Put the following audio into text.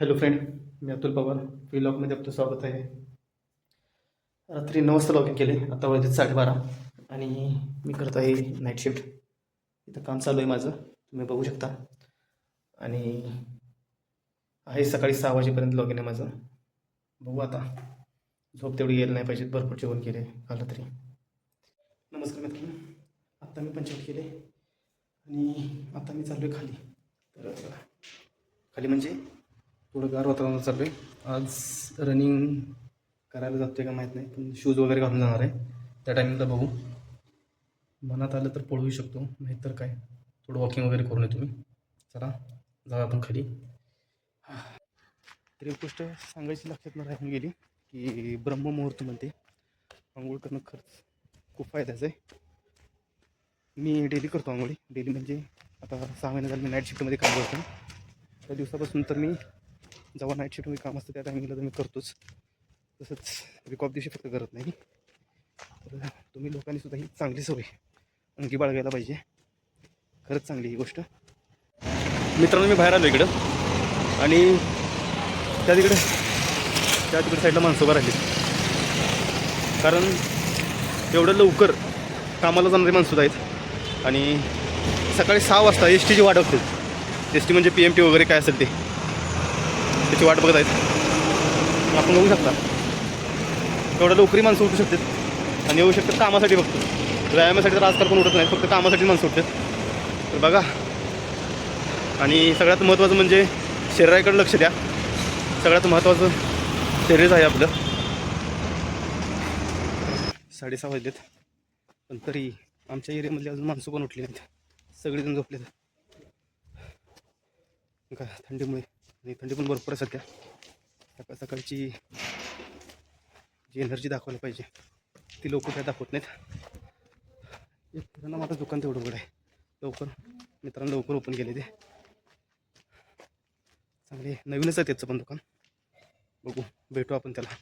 Hello friend मी अतुल पवार. व्लॉगमध्ये आपलं स्वागत आहे. रात्री नऊ वाजता लॉग इन केले आता वाजले साडेबारा. आणि मी करत आहे नाईट शिफ्ट इथं काम चालू आहे माझं तुम्ही बघू शकता. आणि आहे सकाळी सहा वाजेपर्यंत लॉग इन आहे माझं. बघू आता. झोप तेवढी यायला नाही पाहिजे भरपूर जेवण केले काल तरी नमस्कार मित्र आत्ता मी पंचायत केले. आणि आता मी चाललो आहे खाली. तर खाली म्हणजे? थोडं गार वातावरण चाललं आहे आज रनिंग करायला जातोय का माहीत नाही पण शूज वगैरे घालून जाणार आहे. त्या टायमिंगला बघू. मनात आलं तर पळूही शकतो नाहीतर काय? थोडं वॉकिंग वगैरे करून येतो मी. चला जाऊ आपण खाली. तरी एक गोष्ट सांगायची लक्षात न राहून गेली की ब्रह्ममुहूर्त म्हणते. आंघोळ करणं खर्च खूप फायद्याचं आहे. मी डेली करतो आंघोळी. डेली म्हणजे आता सहा महिने झाले मी नाईट शिफ्टमध्ये काम करतो त्या दिवसापासून तर मी जेव्हा नाईट शिफ्टमध्ये काम असतं त्या टायमिंगला तर मी करतोच. तसंच वीक ऑफ दिवशी फक्त करत नाही तर तुम्ही लोकांनी सुद्धा ही चांगली सवय अंगी बाळगायला पाहिजे. खरंच चांगली ही गोष्ट. मित्रांनो मी बाहेर आलो इकडं. आणि त्या तिकडे त्या तिकडे साईडला माणसं उभं राहिली कारण एवढं लवकर कामाला जाणारी माणसं आहेत. आणि सकाळी सहा वाजता एस टीची वाट बघते एस टी म्हणजे पी एम टी वगैरे काय असेल ते. त्याची वाट बघत आहेत. आपण बघू शकता. एवढ्या लवकरी माणसं उठू शकतात. आणि येऊ शकतात कामासाठी फक्त. व्यायामासाठी तर आजकाल कोण उठत नाही फक्त कामासाठी माणसं उठतात. तर बघा. आणि सगळ्यात महत्त्वाचं म्हणजे शरीराकडे लक्ष द्या. सगळ्यात महत्त्वाचं शरीरच आहे आपलं. साडेसहा वाजलेत. पण तरी आमच्या एरियामधली अजून माणसं पण उठली नाहीत. सगळेजण झोपलेत. का थंडीमुळे. आणि थंडी पण भरपूर आहे सध्या. सकाळ सकाळची जी एनर्जी दाखवायला पाहिजे ती लोक काय दाखवत नाहीत. एक माझं दुकान तेवढं उघड आहे. लवकर मित्रांनो लवकर ओपन केले ते. चांगले नवीनच आहे त्याचं पण दुकान. बघू भेटू आपण त्याला.